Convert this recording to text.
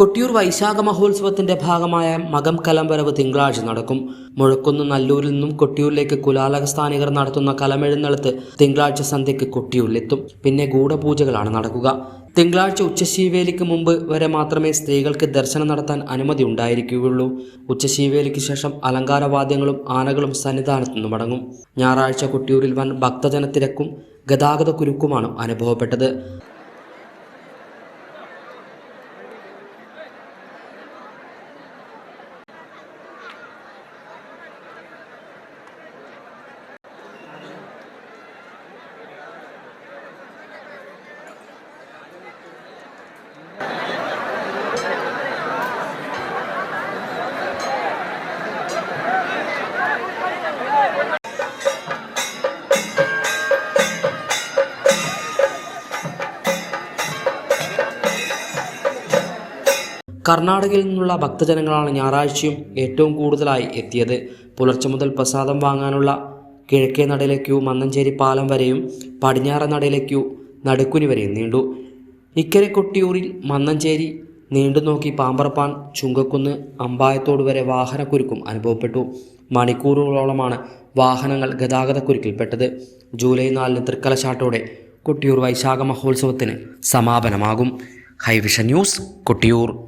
കൊട്ടിയൂർ വൈശാഖ മഹോത്സവത്തിന്റെ ഭാഗമായ മകം കലംവരവ് തിങ്കളാഴ്ച നടക്കും. മുഴക്കുന്ന് നല്ലൂരിൽ നിന്നും കൊട്ടിയൂരിലേക്ക് കുലാലക സ്ഥാനികർ നടത്തുന്ന കലമെഴുന്നള്ളത്ത് തിങ്കളാഴ്ച സന്ധ്യയ്ക്ക് കൊട്ടിയൂരിലെത്തും. പിന്നെ ഗൂഢപൂജകളാണ് നടക്കുക. തിങ്കളാഴ്ച ഉച്ചശീവേലിക്ക് മുമ്പ് വരെ മാത്രമേ സ്ത്രീകൾക്ക് ദർശനം നടത്താൻ അനുമതി ഉണ്ടായിരിക്കുകയുള്ളൂ. ഉച്ചശീവേലിക്ക് ശേഷം അലങ്കാരവാദ്യങ്ങളും ആനകളും സന്നിധാനത്തു നിന്നും മടങ്ങും ഞായറാഴ്ച കൊട്ടിയൂരിൽ വൻ ഭക്തജനത്തിരക്കും ഗതാഗത കുരുക്കുമാണ് അനുഭവപ്പെട്ടത്. കർണാടകയിൽ നിന്നുള്ള ഭക്തജനങ്ങളാണ് ഞായറാഴ്ചയും ഏറ്റവും കൂടുതലായി എത്തിയത്. പുലർച്ചെ മുതൽ പ്രസാദം വാങ്ങാനുള്ള കിഴക്കേ നടയിലെ ക്യൂ മന്നഞ്ചേരി പാലം വരെയും പടിഞ്ഞാറ നടയിലെ ക്യൂ നടുക്കുനി വരെയും നീണ്ടു. ഇക്കരെ കൊട്ടിയൂരിൽ മന്നഞ്ചേരി നീണ്ടു നോക്കി പാമ്പറപ്പാൻ ചുങ്കക്കുന്ന് അമ്പായത്തോട് വരെ വാഹനക്കുരുക്കും അനുഭവപ്പെട്ടു. മണിക്കൂറുകളോളമാണ് വാഹനങ്ങൾ ഗതാഗതക്കുരുക്കിൽപ്പെട്ടത്. ജൂലൈ നാലിന് തൃക്കലശാട്ടോടെ കൊട്ടിയൂർ വൈശാഖ മഹോത്സവത്തിന് സമാപനമാകും. High vision news Kottiyoor.